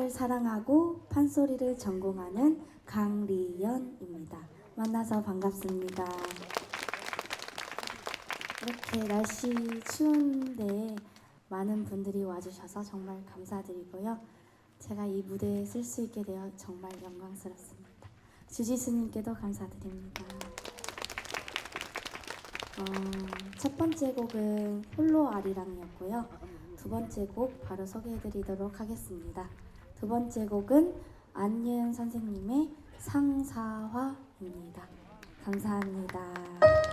음악을 사랑하고 판소리를 전공하는 강리연입니다. 만나서 반갑습니다. 이렇게 날씨 추운데 많은 분들이 와주셔서 정말 감사드리고요. 제가 이 무대에 쓸 수 있게 되어 정말 영광스럽습니다. 주지수님께도 감사드립니다. 어, 첫 번째 곡은 홀로 아리랑이었고요. 두 번째 곡 바로 소개해드리도록 하겠습니다. 두 번째 곡은 안예은 선생님의 상사화입니다. 감사합니다.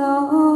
সুন্দর